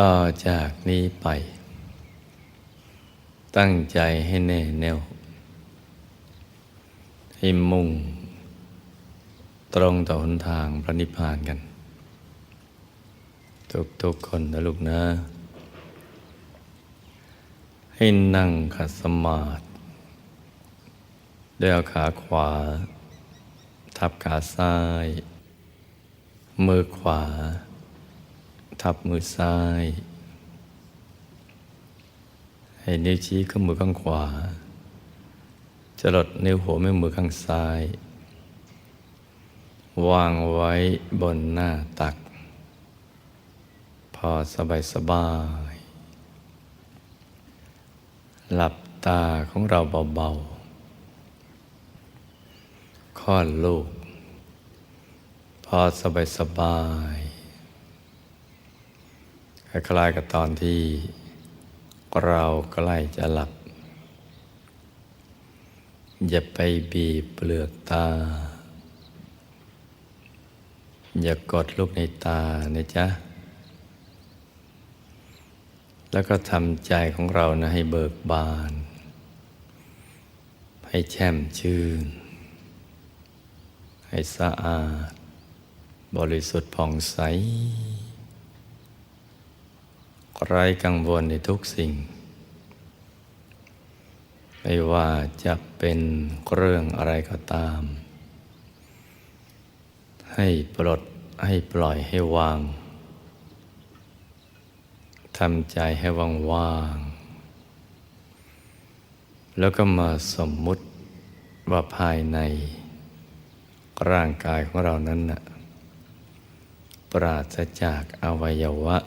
ต่อจากนี้ไป ตั้งใจให้แน่แน่ว ให้มุ่ง ตรงต่อหนทางพระนิพพานกัน ทุกๆคนนะลูกนะ ให้นั่งขัดสมาธิด้วยเอาขาขวา ทับขาซ้าย มือขวา ทับมือซ้าย ให้นิ้วชี้ข้ามือข้างขวาจะลดนิ้วหัวแม่มือข้างซ้าย วางไว้บนหน้าตัก พอสบายสบาย หลับตาของเราเบาๆคลอดลูก พอสบายสบาย คล้ายๆกับตอนที่เราใกล้จะหลับ อย่าไปบีบเปลือกตา อย่ากดลูกในตานะจ๊ะ แล้วก็ทำใจของเรานะให้เบิกบาน ให้แช่มชื่น ให้สะอาด บริสุทธิ์ผ่องใส ไร้กังวลในทุกสิ่ง ไม่ว่าจะเป็นเรื่องอะไรก็ตาม ให้ปลดให้ปล่อยให้วางทำใจให้ว่างๆแล้วก็มาสมมุติว่าภายใน ร่างกายของเรานั้นนะปราศจากอวัยวะ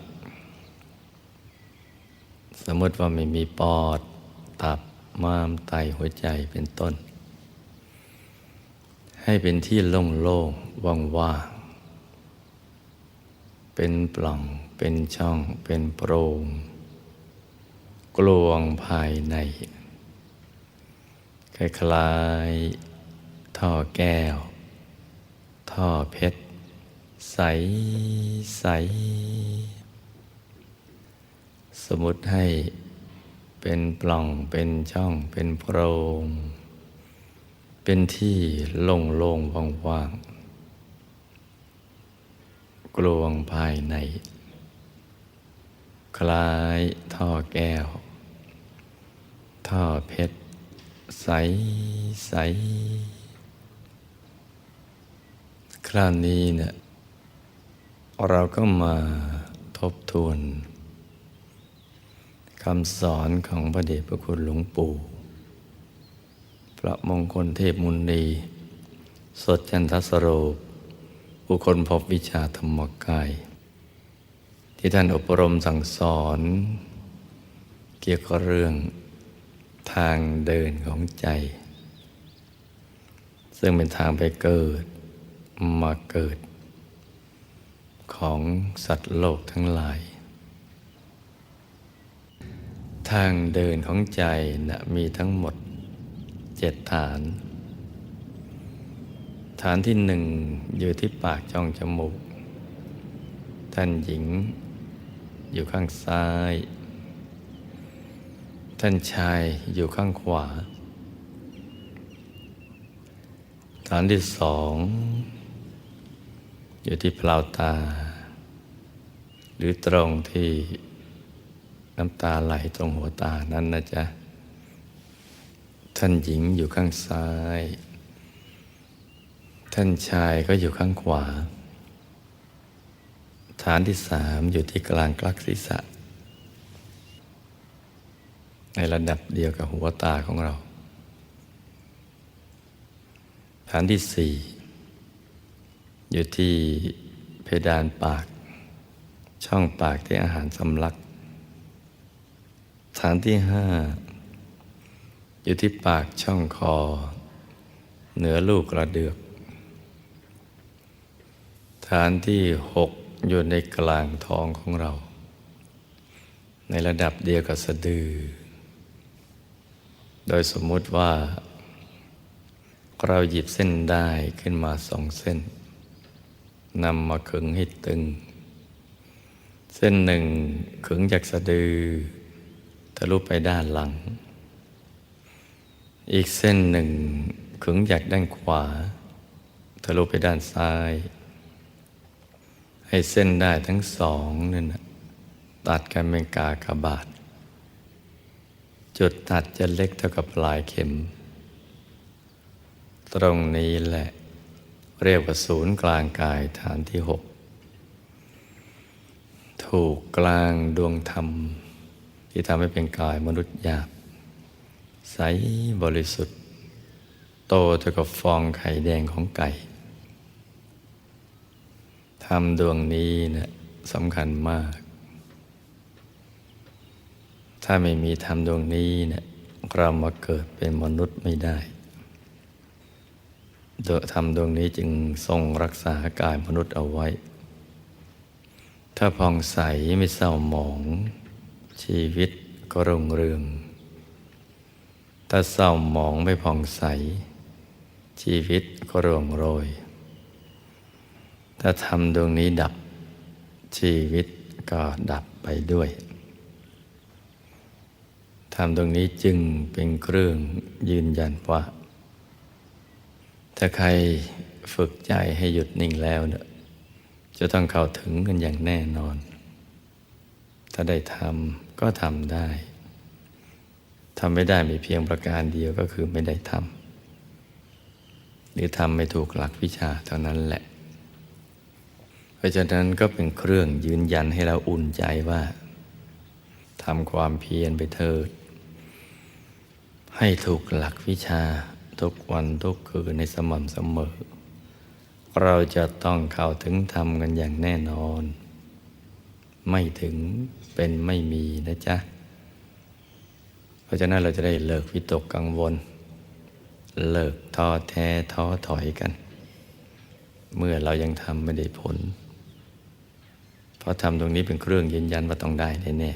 สมมติว่าไม่มีปอด ตับม้ามไตหัวใจเป็นต้น ให้เป็นที่โล่งๆว่างๆเป็นปล่อง เป็นช่อง เป็นโปร่งกลวงภายใน คล้ายๆท่อแก้ว ท่อเพชร ใส ใส สมมติให้เป็นปล่องเป็นช่องเป็นโพรง เป็นที่โล่งโล่งว่างว่างกลวงภายใน คล้ายท่อแก้ว ท่อเพชร ใสใสคราวนี้เนี่ยเราก็มาทบทวนำสอนของพระเดชพระคุณหลวงปู่ พระมงคลเทพมุนี สดจันทสโรบุคคลพบวิชาธรรมกาย ที่ท่านอบรมสั่งสอน เกี่ยวกับเรื่องทางเดินของใจ ซึ่งเป็นทางไปเกิดมาเกิด ของสัตว์โลกทั้งหลาย ทางเดินของใจนะมีทั้งหมดเจ็ดฐาน ฐานที่หนึ่งอยู่ที่ปากช่องจมูก ท่านหญิง อยู่ข้างซ้าย ท่านชายอยู่ข้างขวา ฐานที่สอง อยู่ที่เปล่าตา หรือตรงที่ น้ำตาไหลตรงหัวตานั้นนะจ๊ะ ท่านหญิงอยู่ข้างซ้าย ท่านชายก็อยู่ข้างขวา ฐานที่สามอยู่ที่กลางกลักศีรษะ ในระดับเดียวกับหัวตาของเรา ฐานที่สี่อยู่ที่เพดานปาก ช่องปากที่อาหารสำลัก ฐานที่ห้าอยู่ที่ปากช่องคอ เหนือลูกกระเดือก ฐานที่หกอยู่ในกลางท้องของเรา ในระดับเดียวกับสะดือ โดยสมมุติว่า เราหยิบเส้นได้ขึ้นมาสองเส้นนำมาขึงให้ตึง เส้นหนึ่งขึงจากสะดือ ทะลุไปด้านหลัง อีกเส้นหนึ่งขึงจากด้านขวา ทะลุไปด้านซ้าย ให้เส้นได้ทั้งสองนั่นตัดกันเป็นกากบาท จุดตัดจะเล็กเท่ากับปลายเข็ม ตรงนี้แหละ เรียกว่าศูนย์กลางกายฐานที่หกถูกกลางดวงธรรม ที่ทำให้เป็นกายมนุษย์หยาบ ใสบริสุทธิ์ โตเท่ากับฟองไข่แดงของไก่ทำดวงนี้เนะี่ยสำคัญมาก ถ้าไม่มีธรรมดวงนี้เนะี่ยเรามาเกิดเป็นมนุษย์ไม่ได้โดยธรรมดวงนี้จึงทรงรักษากายมนุษย์เอาไว้ ถ้าผ่องใสไม่เศร้าหมอง ชีวิตก็รุ่งเรืองถ้าเศร้าหมองไม่ผ่องใส ชีวิตก็ร่วงโรย ถ้าทำดวงนี้ดับ ชีวิตก็ดับไปด้วยทำตรงนี้จึงเป็นเครื่องยืนยันว่า ถ้าใครฝึกใจให้หยุดนิ่งแล้วเนี่ยจะต้องเข้าถึงกันอย่างแน่นอน ถ้าได้ทำก็ทำได้ทำไม่ได้มีเพียงประการเดียวก็คือไม่ได้ทำหรือทำไม่ถูกหลักวิชาเท่านั้นแหละ เพราะฉะนั้นก็เป็นเครื่องยืนยันให้เราอุ่นใจว่าทำความเพียรไปเถิด ให้ถูกหลักวิชาทุกวันทุกคืนในสม่ำเสมอ เราจะต้องเข้าถึงธรรมกันอย่างแน่นอน ไม่ถึง เป็นไม่มีนะจ๊ะ เพราะฉะนั้นเราจะได้เลิกวิตกกังวล เลิกท้อแท้ท้อถอยกัน เมื่อเรายังทำไม่ได้ผล เพราะทำตรงนี้เป็นเครื่องยืนยันว่าต้องได้แน่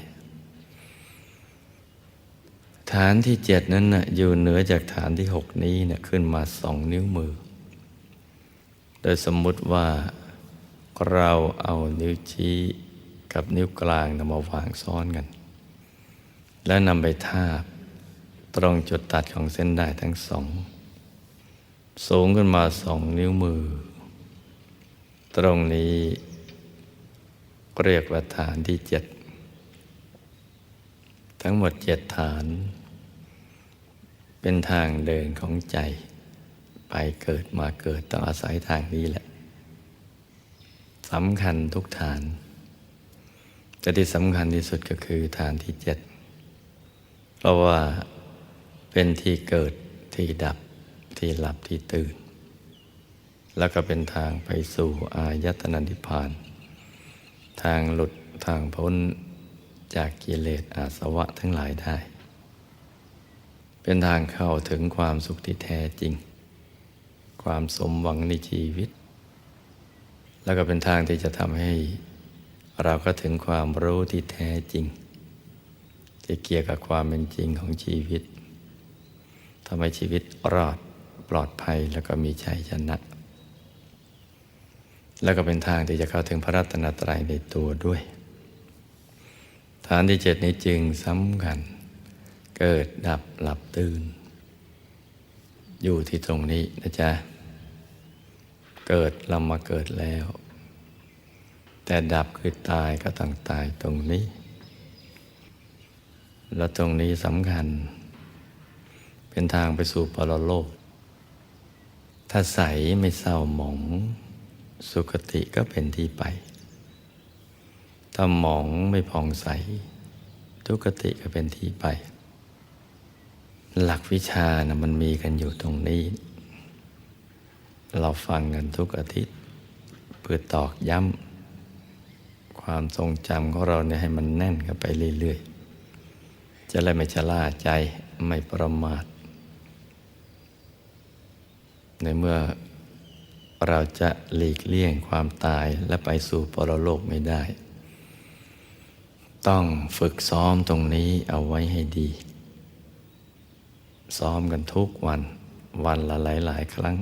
ฐานที่เจ็ดนั้นนะ่ะอยู่เหนือจากฐานที่หกนี้นะ่ยขึ้นมาสองนิ้วมือ โดยสมมุติว่าเราเอานิ้วชี้ กับนิ้วกลางนำมาวางซ้อนกัน แล้วนำไปทาบตรงจุดตัดของเส้นได้ทั้งสอง สูงขึ้นมาสองนิ้วมือ ตรงนี้เรียกว่าฐานที่เจ็ด ทั้งหมดเจ็ดฐาน เป็นทางเดินของใจ ไปเกิดมาเกิดต้องอาศัยทางนี้แหละสำคัญทุกฐาน แต่ที่สำคัญที่สุดก็คือฐานที่เจ็ดเพราะว่าเป็นที่เกิดที่ดับที่หลับที่ตื่น แล้วก็เป็นทางไปสู่อายตนะนิพพาน ทางหลุดทางพ้นจากกิเลสอาสวะทั้งหลายได้ เป็นทางเข้าถึงความสุขที่แท้จริง ความสมหวังในชีวิต แล้วก็เป็นทางที่จะทำให้ เราก็ถึงความรู้ที่แท้จริง ที่เกี่ยวกับความเป็นจริงของชีวิตทำให้ชีวิตรอดปลอดภัยแล้วก็มีชัยชนะ แล้วก็เป็นทางที่จะเข้าถึงพระรัตนตรัยในตัวด้วย ฐานที่เจ็ดนี้จึงสำคัญ เกิดดับหลับตื่น อยู่ที่ตรงนี้นะจ๊ะ เกิดเรามาเกิดแล้ว แต่ดับคือตายก็ต้องตายตรงนี้ แล้วตรงนี้สำคัญ เป็นทางไปสู่ปรโลก ถ้าใสไม่เศร้าหมอง สุคติก็เป็นที่ไป ถ้าหมองไม่ผ่องใส ทุกติก็เป็นที่ไป หลักวิชานะมันมีกันอยู่ตรงนี้ เราฟังกันทุกอาทิตย์เพื่อตอกย้ำ ความทรงจำของเราเนี่ยให้มันแน่นกันไปเรื่อยๆ จะเลยไม่ชะล่าใจไม่ประมาท ในเมื่อเราจะหลีกเลี่ยงความตายและไปสู่ปรโลกไม่ได้ ต้องฝึกซ้อมตรงนี้เอาไว้ให้ดี ซ้อมกันทุกวันวันละหลายหลายครั้ง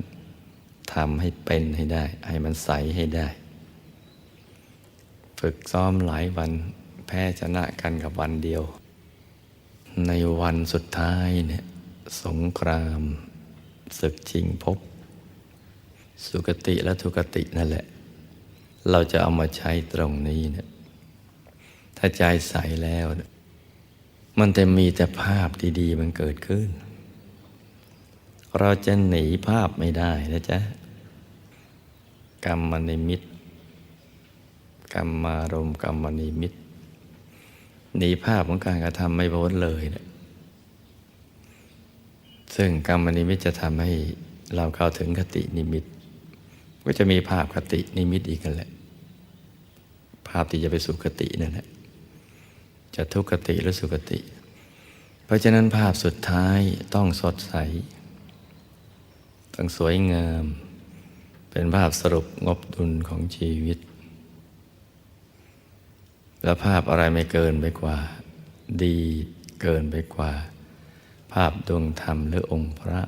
ทำให้เป็นให้ได้ ให้มันใสให้ได้ ฝึกซ้อมหลายวันแพ้ชนะกันกับวันเดียว ในวันสุดท้ายเนี่ยสงครามศึกชิงพบ สุกติและทุกตินั่นแหละ เราจะเอามาใช้ตรงนี้เนี่ยถ้าใจใสแล้วมันจะมีแต่ภาพดี ๆ มันเกิดขึ้น เราจะหนีภาพไม่ได้นะจ๊ะ กรรมนิมิต กรรมารมณ์กรรมนิมิตหนีภาพของการกระทำไม่พ้นเลยเนี่ยซึ่งกรรมนิมิตจะทำให้เราเข้าถึงคตินิมิต ก็จะมีภาพคตินิมิตอีกกันแหละ ภาพที่จะไปสู่คตินั่นแหละจะทุกขติหรือสุขติ เพราะฉะนั้นภาพสุดท้ายต้องสดใส ต้องสวยงาม เป็นภาพสรุปงบดุลของชีวิต และภาพอะไรไม่เกินไปกว่า ดีเกินไปกว่า ภาพดวงธรรมหรือองค์พระ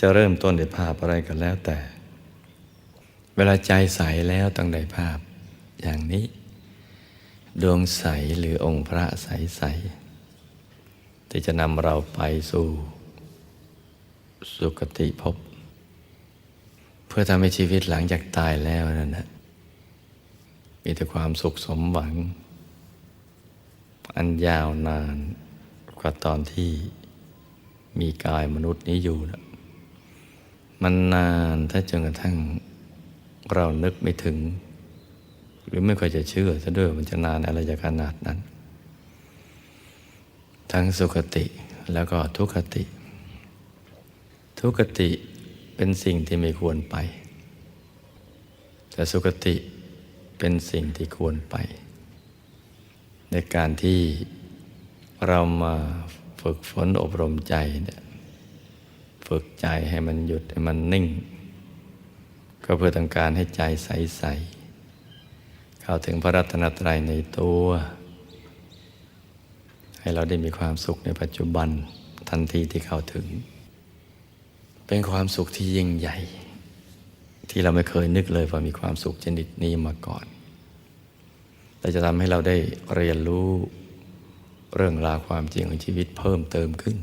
จะเริ่มต้นด้วยภาพอะไรกันแล้วแต่ เวลาใจใสแล้วต้องได้ภาพอย่างนี้ ดวงใสหรือองค์พระใสใสที่จะนำเราไปสู่ สุคติภพเพื่อทำให้ชีวิตหลังจากตายแล้วนั่นนะ มีแต่ความสุขสมหวัง อันยาวนานกว่าตอนที่มีกายมนุษย์นี้อยู่นะมันนานถ้าจนกระทั่งเรานึกไม่ถึง หรือไม่ค่อยจะเชื่อซะด้วยมันจะนานอะไรจะขนาดนั้น ทั้งสุขติแล้วก็ทุกขติ ทุกขติเป็นสิ่งที่ไม่ควรไป แต่สุขติ เป็นสิ่งที่ควรไป ในการที่เรามาฝึกฝนอบรมใจเนี่ยฝึกใจให้มันหยุดให้มันนิ่ง ก็เพื่อต้องการให้ใจใสๆเข้าถึงพระรัตนตรัยในตัว ให้เราได้มีความสุขในปัจจุบันทันทีที่เข้าถึง เป็นความสุขที่ยิ่งใหญ่ ที่เราไม่เคยนึกเลยว่ามีความสุขชนิดนี้มาก่อน แต่จะทำให้เราได้เรียนรู้เรื่องราวความจริงของชีวิตเพิ่มเติมขึ้น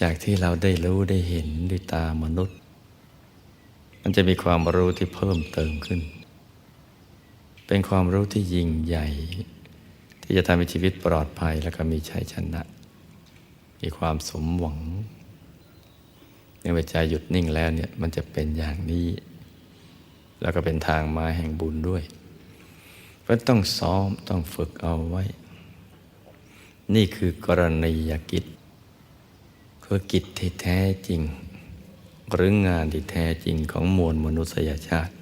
จากที่เราได้รู้ได้เห็นด้วยตามนุษย์ มันจะมีความรู้ที่เพิ่มเติมขึ้น เป็นความรู้ที่ยิ่งใหญ่ ที่จะทำให้ชีวิตปลอดภัยและก็มีชัยชนะ มีความสมหวัง ในเวลาใจหยุดนิ่งแล้วเนี่ยมันจะเป็นอย่างนี้ แล้วก็เป็นทางมาแห่งบุญด้วยเพราะต้องซ้อมต้องฝึกเอาไว้ นี่คือกรณียกิจ คือกิจที่แท้จริง หรืองานที่แท้จริงของมวลมนุษยชาติ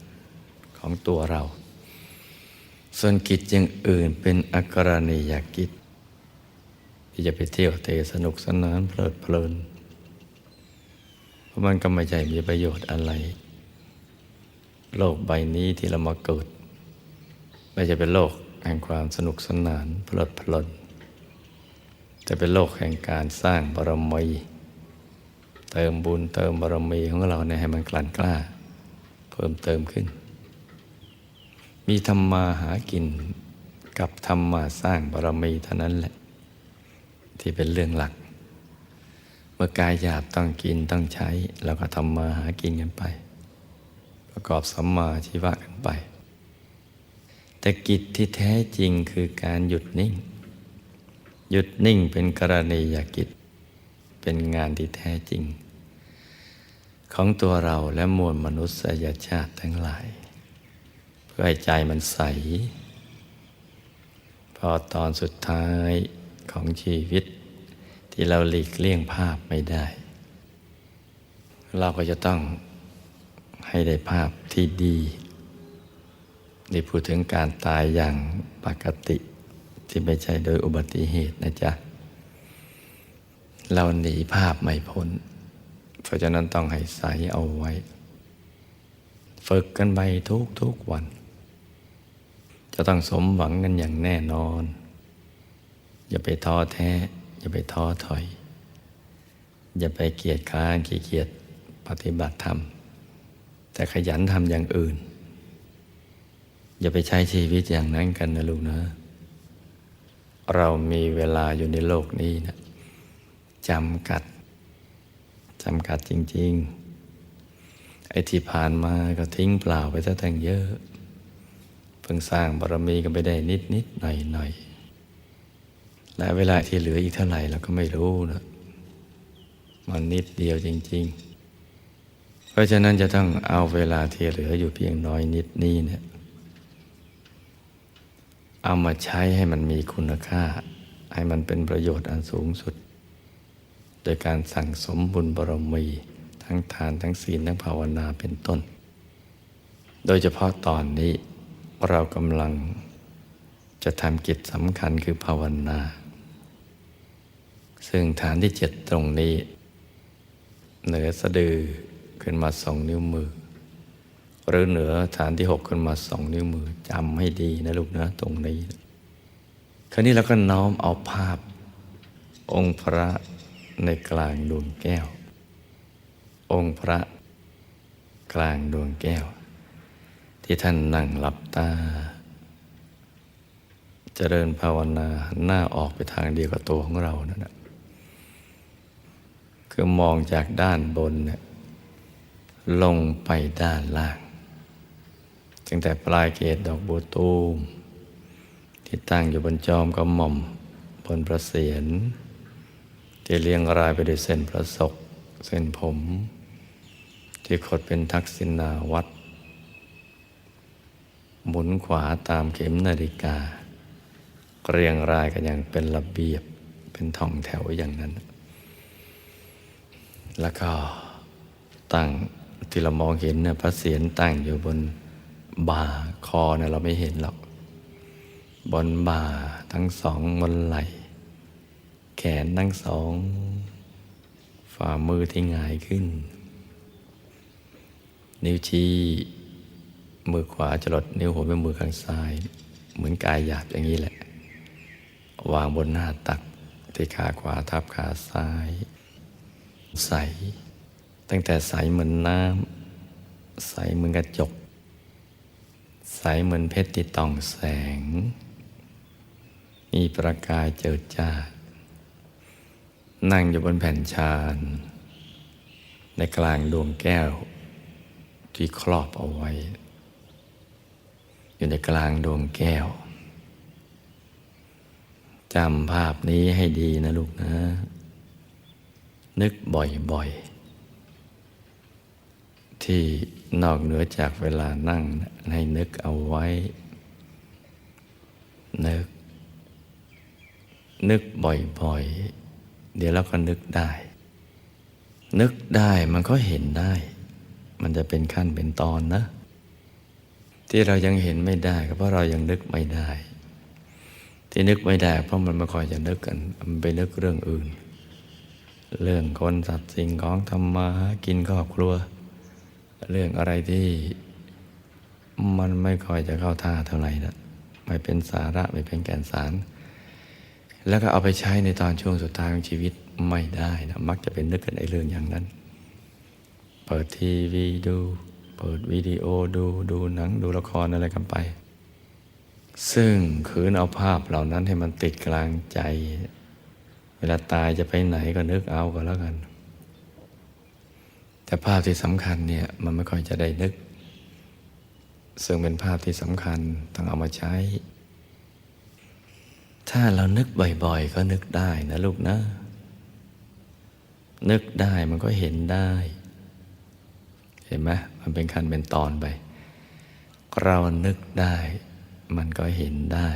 ของตัวเรา ส่วนกิจอย่างอื่นเป็นอกรณียกิจ ที่จะไปเที่ยวเตะสนุกสนานเพลิดเพลิน มันก็ไม่ใช่มีประโยชน์อะไร โลกใบนี้ที่เรามาเกิด ไม่ใช่เป็นโลกแห่งความสนุกสนานเพลิดเพลินแต่เป็นโลกแห่งการสร้างบารมีเติมบุญเติมบารมีของเราเนี่ยให้มันกลั่นกล้า เพิ่มเติมขึ้น มีธรรมาหากินกับธรรมาสร้างบารมีเท่านั้นแหละ ที่เป็นเรื่องหลัก มื่อกายหยาบต้องกินต้องใช้เราก็ทำมาหากินกันไป ประกอบสัมมาชีวะกันไป แต่กิจที่แท้จริงคือการหยุดนิ่ง หยุดนิ่งเป็นกรณียกิจ เป็นงานที่แท้จริง ของตัวเราและมวลมนุษยชาติทั้งหลาย เพื่อให้ใจมันใส พอตอนสุดท้ายของชีวิต ที่เราหลีกเลี่ยงภาพไม่ได้ เราก็จะต้องให้ได้ภาพที่ดีนี่พูดถึงการตายอย่างปกติ ที่ไม่ใช่โดยอุบัติเหตุนะจ๊ะ เราหนีภาพไม่พ้น เพราะฉะนั้นต้องให้ใสเอาไว้ ฝึกกันไปทุกทุกวัน จะต้องสมหวังกันอย่างแน่นอน อย่าไปท้อแท้ อย่าไปท้อถอย อย่าไปเกียจค้านขี้เกียจปฏิบัติธรรม แต่ขยันทำอย่างอื่น อย่าไปใช้ชีวิตอย่างนั้นกันนะลูกนะ เรามีเวลาอยู่ในโลกนี้นะจำกัดจำกัดจริง ๆ ไอ้ที่ผ่านมาก็ทิ้งเปล่าไปซะตั้งเยอะ เพิ่งสร้างบารมีกันไปได้นิดนิดหน่อยหน่อย และเวลาที่เหลืออีกเท่าไหร่เราก็ไม่รู้นะมันนิดเดียวจริง ๆ เพราะฉะนั้นจะต้องเอาเวลาที่เหลืออยู่เพียงน้อยนิดนี้เนี่ยเอามาใช้ให้มันมีคุณค่า ให้มันเป็นประโยชน์อันสูงสุด โดยการสั่งสมบุญบารมี ทั้งทานทั้งศีลทั้งภาวนาเป็นต้น โดยเฉพาะตอนนี้เรากำลังจะทำกิจสำคัญคือภาวนา ซึ่งฐานที่เจ็ดตรงนี้ เหนือสะดือขึ้นมาสองนิ้วมือ หรือเหนือฐานที่หกขึ้นมาสองนิ้วมือจำให้ดีนะลูกนะตรงนี้ คราวนี้เราก็น้อมเอาภาพ องค์พระในกลางดวงแก้ว องค์พระกลางดวงแก้ว ที่ท่านนั่งหลับตาเจริญภาวนาหน้าออกไปทางเดียวกับตัวของเรานั่นแหละ คือมองจากด้านบนเนี่ยลงไปด้านล่างตั้งแต่ปลายเกศดอกบัวตูม ที่ตั้งอยู่บนจอมกระหม่อมบนประเสียนที่เรียงรายไปด้วยเส้นประศกเส้นผม ที่ขดเป็นทักษิณาวัดหมุนขวาตามเข็มนาฬิกา เรียงรายกันอย่างเป็นระเบียบเป็นท่องแถวอย่างนั้น แล้วก็ตั้งที่เรามองเห็นเนี่ยพระเศียรตั้งอยู่บนบ่าคอเนี่ยเราไม่เห็นหรอก บนบ่าทั้งสองบนไหล่ แขนทั้งสอง ฝ่ามือที่หงายขึ้น นิ้วชี้มือขวาจรดนิ้วหัวแม่มือข้างซ้าย เหมือนกายหยาบอย่างนี้แหละ วางบนหน้าตักที่ขาขวาทับขาซ้าย ใส ตั้งแต่ใสเหมือนน้ำใสเหมือนกระจก ใสเหมือนเพชรที่ต้องแสง มีประกายเจิดจ้า นั่งอยู่บนแผ่นชานในกลางดวงแก้ว ที่ครอบเอาไว้ อยู่ในกลางดวงแก้วจำภาพนี้ให้ดีนะลูกนะ นึกบ่อยๆ ที่นอกเหนือจากเวลานั่งให้นึกเอาไว้ นึก นึกบ่อยๆ เดี๋ยวเราก็นึกได้ นึกได้มันก็เห็นได้ มันจะเป็นขั้นเป็นตอนนะ ที่เรายังเห็นไม่ได้ก็เพราะเรายังนึกไม่ได้ ที่นึกไม่ได้ เพราะมันไม่ค่อยจะนึกกัน มันไปนึกเรื่องอื่น เรื่องคนสัตว์สิ่งของทำมาหากินครอบครัว เรื่องอะไรที่มันไม่ค่อยจะเข้าท่าเท่าไหร่นะไม่เป็นสาระไม่เป็นแก่นสาร แล้วก็เอาไปใช้ในตอนช่วงสุดท้ายของชีวิตไม่ได้นะมักจะเป็นนึกกันในเรื่องอย่างนั้น เปิดทีวีดู เปิดวิดีโอดูดูหนังดูละครอะไรกันไป ซึ่งคืนเอาภาพเหล่านั้นให้มันติดกลางใจ เวลาตายจะไปไหนก็นึกเอาก็แล้วกัน แต่ภาพที่สำคัญเนี่ยมันไม่ค่อยจะได้นึก ซึ่งเป็นภาพที่สำคัญต้องเอามาใช้ ถ้าเรานึกบ่อยๆ ก็นึกได้นะลูกนะ นึกได้มันก็เห็นได้ เห็นไหมมันเป็นขั้นเป็นตอนไป เรานึกได้ มันก็เห็นได้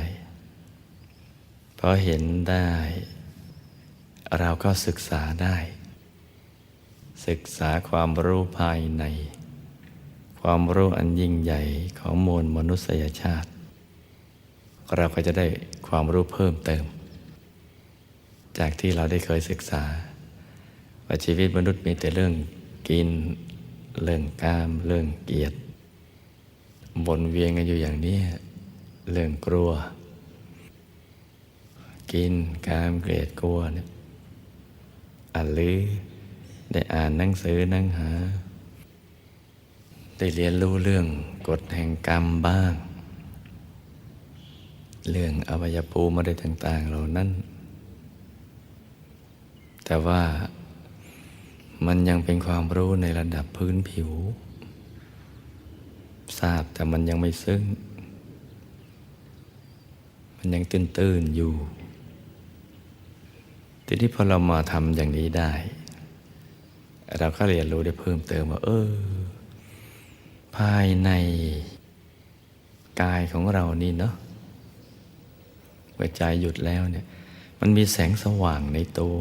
พอเห็นได้ เราก็ศึกษาได้ ศึกษาความรู้ภายใน ความรู้อันยิ่งใหญ่ของมวลมนุษยชาติ เราก็จะได้ความรู้เพิ่มเติม จากที่เราได้เคยศึกษา ว่าชีวิตมนุษย์มีแต่เรื่องกิน เรื่องกาม เรื่องเกียรติวนเวียนกันอยู่อย่างนี้ เรื่องกลัว กินกามเกลียดกลัวเนี่ย อ่านหรือ ได้อ่านหนังสือนั่งหา ได้เรียนรู้เรื่องกฎแห่งกรรมบ้าง เรื่องอวัยภูมิอะไรต่าง ๆ เหล่านั้น แต่ว่ามันยังเป็นความรู้ในระดับพื้นผิว ทราบแต่มันยังไม่ซึ้ง มันยังตื้นๆอยู่ ทีนี้พอเรามาทำอย่างนี้ได้ เราก็เรียนรู้ได้เพิ่มเติมว่า เออ ภายในกายของเรานี่เนาะเมื่อใจหยุดแล้วเนี่ย มันมีแสงสว่างในตัว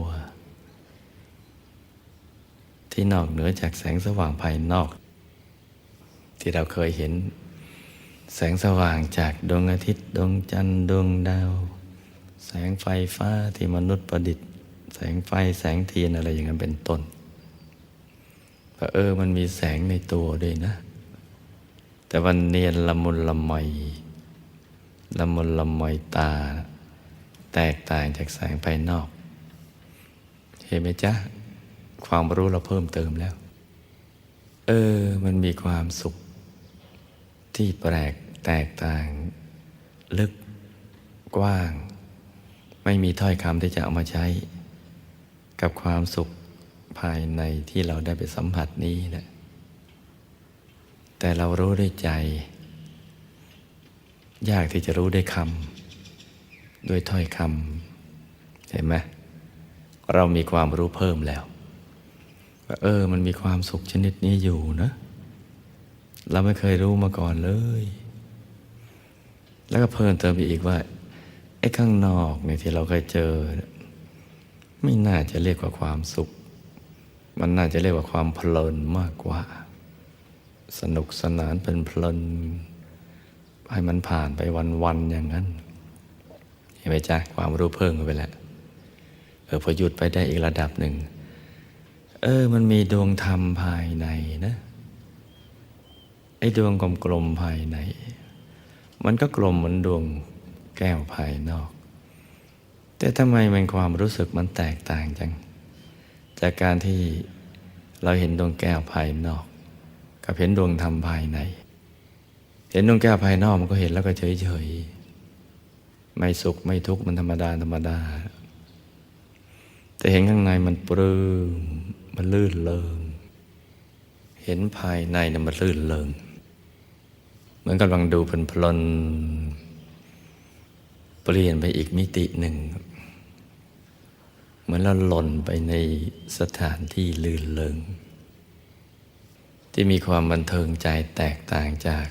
ที่นอกเหนือจากแสงสว่างภายนอก ที่เราเคยเห็น แสงสว่างจากดวงอาทิตย์ดวงจันทร์ดวงดาว แสงไฟฟ้าที่มนุษย์ประดิษฐ์ แสงไฟแสงเทียนอะไรอย่างนั้นเป็นต้นว่เออมันมีแสงในตัวด้วยนะ แต่วันเนียนละมุนละไมละมุนละไมตา แตกต่างจากแสงภายนอก เห็นไหมจ๊ะ ความรู้เราเพิ่มเติมแล้ว เออ มันมีความสุข ที่แปลกแตกต่าง ลึกกว้าง ไม่มีถ้อยคำที่จะเอามาใช้ กับความสุขภายในที่เราได้ไปสัมผัสนี้แหละแต่เรารู้ด้วยใจ ยากที่จะรู้ด้วยคำด้วยถ้อยคำเห็นไหมเรามีความรู้เพิ่มแล้วว่าเออ มันมีความสุขชนิดนี้อยู่นะ เราไม่เคยรู้มาก่อนเลย แล้วก็เพิ่มเติมไปอีกว่าไอ้ข้างนอกเนี่ยที่เราเคยเจอ ไม่น่าจะเรียกว่าความสุข มันน่าจะเรียกว่าความเพลินมากกว่า สนุกสนานเป็นเพลิน ให้มันผ่านไปวันๆอย่างนั้น เห็นไหมจ๊ะความรู้เพิ่มไปแล้วเออพอหยุดไปได้อีกระดับหนึ่ง เออ มันมีดวงธรรมภายในนะไอ้ดวงกลมๆภายใน มันก็กลมเหมือนดวงแก้วภายนอก แต่ทำไมมันความรู้สึกมันแตกต่างจัง จากการที่เราเห็นดวงแก้วภายนอก กับเห็นดวงธรรมภายใน เห็นดวงแก้วภายนอกมันก็เห็นแล้วก็เฉยเฉยๆไม่สุขไม่ทุกข์มันธรรมดาธรรมดา แต่เห็นข้างในมันปลื้มมันลื่นเริงเห็นภายในเนี่ยมันลื่นเริงเหมือนกำลังดูเพลินๆ เปลี่ยนไปอีกมิติหนึ่ง เหมือนเราหล่นไปในสถานที่ลื่นเริง ที่มีความบันเทิงใจแตกต่างจาก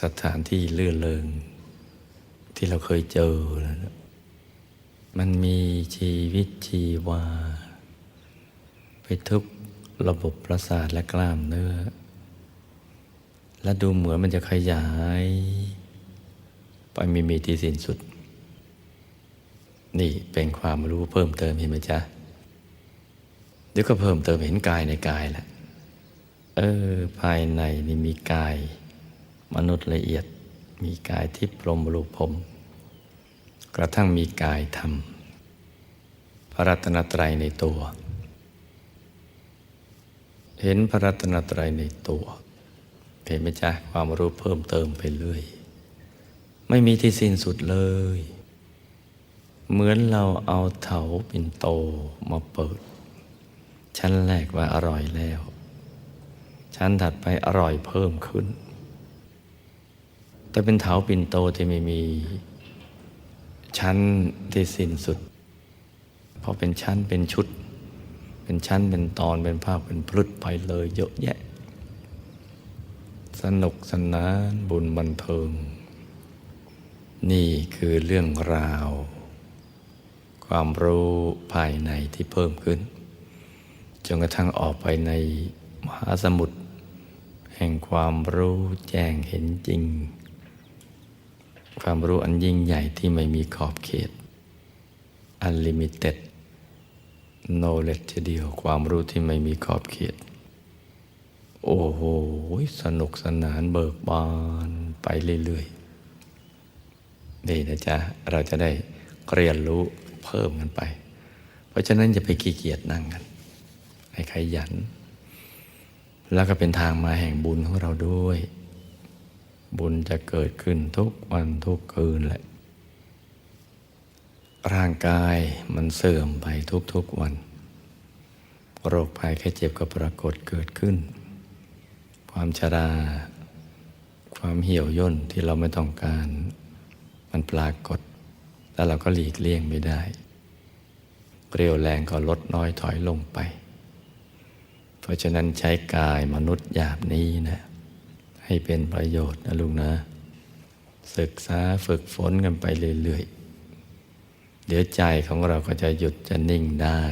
สถานที่ลื่นเริง ที่เราเคยเจอแล้วมันมีชีวิตชีวา ไปทุกระบบประสาทและกล้ามเนื้อ และดูเหมือนมันจะขยาย ไปไม่มีที่สิ้นสุด นี่เป็นความรู้เพิ่มเติมเห็นไหมจ๊ะเดี๋ยวก็เพิ่มเติมเห็นกายในกายแหละเออ ภายในนี่มีกาย มนุษย์ละเอียด มีกายที่พรมรูปพมกระทั่งมีกายธรรม พระรัตนตรัยในตัว เห็นพระรัตนตรัยในตัว เห็นไหมจ๊ะความรู้เพิ่มเติมไปเรื่อย ไม่มีที่สิ้นสุดเลย เหมือนเราเอาเถาปิ่นโตมาเปิด ชั้นแรกว่าอร่อยแล้ว ชั้นถัดไปอร่อยเพิ่มขึ้น แต่เป็นเถาปิ่นโตที่ไม่มีชั้นที่สิ้นสุด เพราะเป็นชั้นเป็นชุด เป็นชั้นเป็นตอนเป็นภาพเป็นพลุดไปเลยเยอะแยะ สนุกสนานบุญบันเทิง นี่คือเรื่องราว ความรู้ภายในที่เพิ่มขึ้น จนกระทั่งออกไปในมหาสมุทรแห่งความรู้แจ้งเห็นจริง ความรู้อันยิ่งใหญ่ที่ไม่มีขอบเขต unlimited knowledge ทีเดียวความรู้ที่ไม่มีขอบเขต โอ้โห สนุกสนานเบิกบานไปเรื่อย นี่นะจ๊ะเราจะได้เรียนรู้เพิ่มกันไป เพราะฉะนั้นอย่าไปขี้เกียจนั่งกันให้ขยัน แล้วก็เป็นทางมาแห่งบุญของเราด้วย บุญจะเกิดขึ้นทุกวันทุกคืนแหละ ร่างกายมันเสื่อมไปทุกๆวัน โรคภัยแค่เจ็บก็ปรากฏเกิดขึ้น ความชรา ความเหี่ยวย่นที่เราไม่ต้องการ มันปรากฏแต่เราก็หลีกเลี่ยงไม่ได้ เรียวแรงก็ลดน้อยถอยลงไป เพราะฉะนั้นใช้กายมนุษย์หยาบนี้นะ ให้เป็นประโยชน์นะลุงนะ ศึกษาฝึกฝนกันไปเรื่อยๆ เดี๋ยวใจของเราก็จะหยุดจะนิ่งได้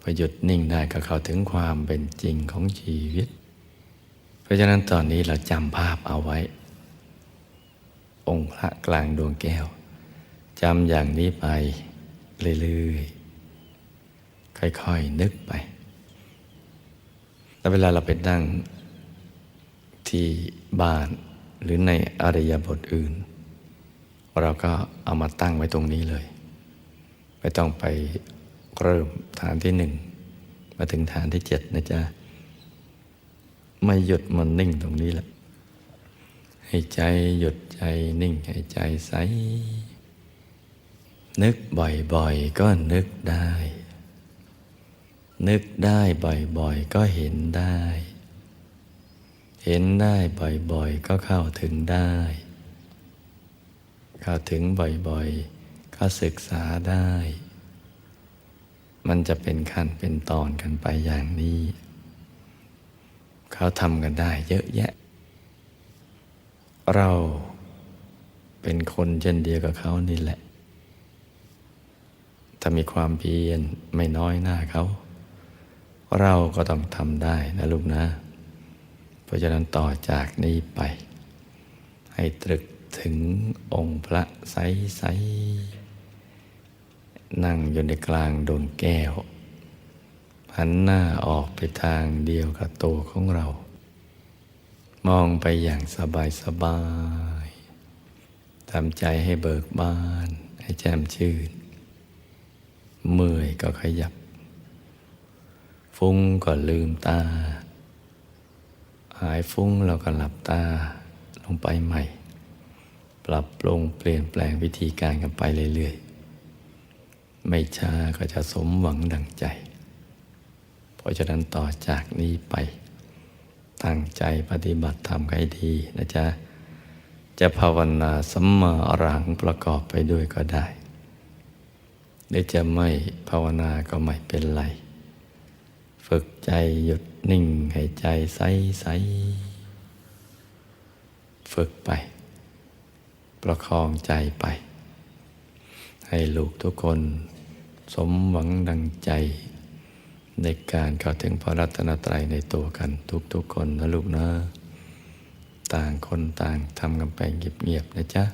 พอหยุดนิ่งได้ก็เข้าถึงความเป็นจริงของชีวิต เพราะฉะนั้นตอนนี้เราจำภาพเอาไว้ องค์พระกลางดวงแก้วจำอย่างนี้ไปเรื่อยๆ ค่อยๆ นึกไป แล้วเวลาเราไปนั่งที่บ้านหรือในอริยบทอื่น เราก็เอามาตั้งไว้ตรงนี้เลย ไม่ต้องไปเริ่มฐานที่หนึ่ง มาถึงฐานที่เจ็ดนะจ๊ะ ไม่หยุดมันนิ่งตรงนี้แหละให้ใจหยุด ใจนิ่งให้ใจใส นึกบ่อยๆ ก็นึกได้ นึกได้บ่อยๆ ก็เห็นได้ เห็นได้บ่อยๆ ก็เข้าถึงได้ เข้าถึงบ่อยๆ ก็ศึกษาได้ มันจะเป็นขั้นเป็นตอนกันไปอย่างนี้ เขาทำกันได้เยอะแยะเรา เป็นคนเช่นเดียวกับเขานี่แหละ ถ้ามีความเพียรไม่น้อยหน้าเขา เราก็ต้องทำได้นะลูกนะ เพราะฉะนั้นต่อจากนี้ไป ให้ตรึกถึงองค์พระใสใสๆนั่งอยู่ในกลางดวงแก้ว หันหน้าออกไปทางเดียวกับตัวของเรา มองไปอย่างสบายสบายๆ ทำใจให้เบิกบาน ให้แจ่มชื่น เมื่อยก็ขยับ ฟุ้งก็ลืมตา หายฟุ้งเราก็หลับตาลงไปใหม่ ปรับปรุงเปลี่ยนแปลงวิธีการกันไปเรื่อยๆ ไม่ช้าก็จะสมหวังดังใจ เพราะฉะนั้นต่อจากนี้ไป ตั้งใจปฏิบัติธรรมให้ดีนะจ๊ะ จะภาวนาสัมมาอรังประกอบไปด้วยก็ได้หรือจะไม่ภาวนาก็ไม่เป็นไร ฝึกใจหยุดนิ่งให้ใจใสใสฝึกไป ประคองใจไป ให้ลูกทุกคนสมหวังดังใจ ในการเข้าถึงพระรัตนตรัยในตัวกันทุกๆคนนะลูกนะ ต่างคนต่างทำกันไปเงียบๆนะจ๊ะ